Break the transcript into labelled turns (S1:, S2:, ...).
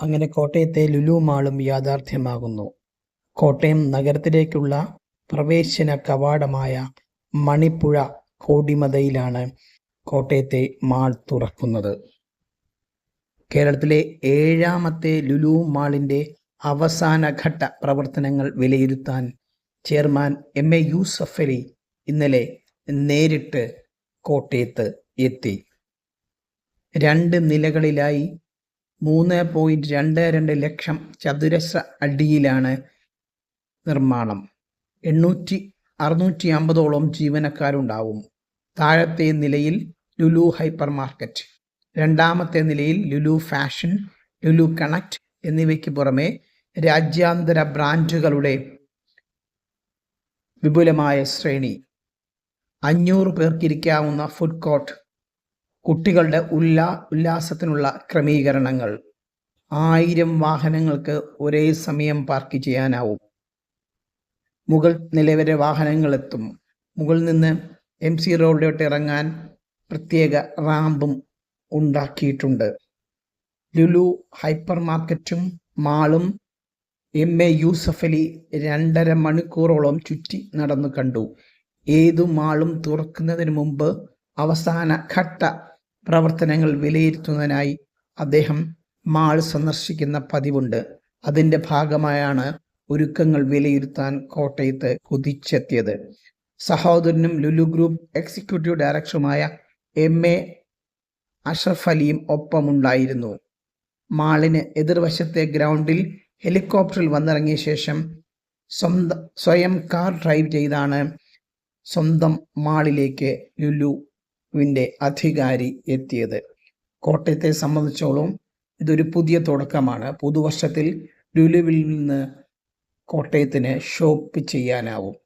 S1: അങ്ങനെ കോട്ടയത്തെ ലുലു മാളും യാഥാർത്ഥ്യമാകുന്നു. കോട്ടയം നഗരത്തിലേക്കുള്ള പ്രവേശന കവാടമായ മണിപ്പുഴ കോടിമതയിലാണ് കോട്ടയത്തെ മാൾ തുറക്കുന്നത്. കേരളത്തിലെ ഏഴാമത്തെ ലുലു മാളിന്റെ അവസാനഘട്ട പ്രവർത്തനങ്ങൾ വിലയിരുത്താൻ chairman M A Yusuff Ali ഇന്നലെ നേരിട്ട് കോട്ടയത്ത് എത്തി. രണ്ട് നിലകളിലായി മൂന്ന് പോയിന്റ് രണ്ട് രണ്ട് ലക്ഷം ചതുരശ്ര അടിയിലാണ് നിർമ്മാണം. എണ്ണൂറ്റി അറുന്നൂറ്റി അമ്പതോളം ജീവനക്കാരുണ്ടാവും. താഴത്തെ നിലയിൽ ലുലു ഹൈപ്പർ മാർക്കറ്റ് രണ്ടാമത്തെ നിലയിൽ ലുലു ഫാഷൻ ലുലു കണക്ട് എന്നിവയ്ക്ക് പുറമെ രാജ്യാന്തര ബ്രാൻഡുകളുടെ വിപുലമായ ശ്രേണി. അഞ്ഞൂറ് പേർക്കിരിക്കാവുന്ന ഫുഡ് കോർട്ട് കുട്ടികളുടെ ഉല്ലാ ഉല്ലാസത്തിനുള്ള ക്രമീകരണങ്ങൾ. ആയിരം വാഹനങ്ങൾക്ക് ഒരേ സമയം പാർക്ക് ചെയ്യാനാവും. മുകൾ നിലവരെ വാഹനങ്ങളെത്തും മുകളിൽ നിന്ന് എം സി റോഡിലോട്ട് ഇറങ്ങാൻ പ്രത്യേക റാമ്പും ഉണ്ടാക്കിയിട്ടുണ്ട്. ലുലു ഹൈപ്പർ മാർക്കറ്റും മാളും എം എ യൂസഫ് അലി രണ്ടര മണിക്കൂറോളം ചുറ്റി നടന്നു കണ്ടു. ഏതു മാളും തുറക്കുന്നതിന് മുമ്പ് അവസാന ഘട്ട പ്രവർത്തനങ്ങൾ വിലയിരുത്തുന്നതിനായി അദ്ദേഹം മാൾ സന്ദർശിക്കുന്ന പതിവുണ്ട്. അതിന്റെ ഭാഗമായാണ് ഒരുക്കങ്ങൾ വിലയിരുത്താൻ കോട്ടയത്ത് കുതിച്ചെത്തിയത്. സഹോദരനും ലുലു ഗ്രൂപ്പ് എക്സിക്യൂട്ടീവ് ഡയറക്ടറുമായ എം. എ. അഷറഫ് അലിയും ഒപ്പമുണ്ടായിരുന്നു. മാളിന് എതിർവശത്തെ ഗ്രൗണ്ടിൽ ഹെലികോപ്റ്ററിൽ വന്നിറങ്ങിയ ശേഷം സ്വന്തം സ്വയം കാർ ഡ്രൈവ് ചെയ്താണ് സ്വന്തം മാളിലേക്ക് ലുലുവിന്റെ അധികാരി എത്തിയത്. കോട്ടയത്തെ സംബന്ധിച്ചോളം ഇതൊരു പുതിയ തുടക്കമാണ്. പുതുവർഷത്തിൽ ലുലുവിൽ നിന്ന് കോട്ടയത്തിന് ഷോപ്പ് ചെയ്യാനാവും.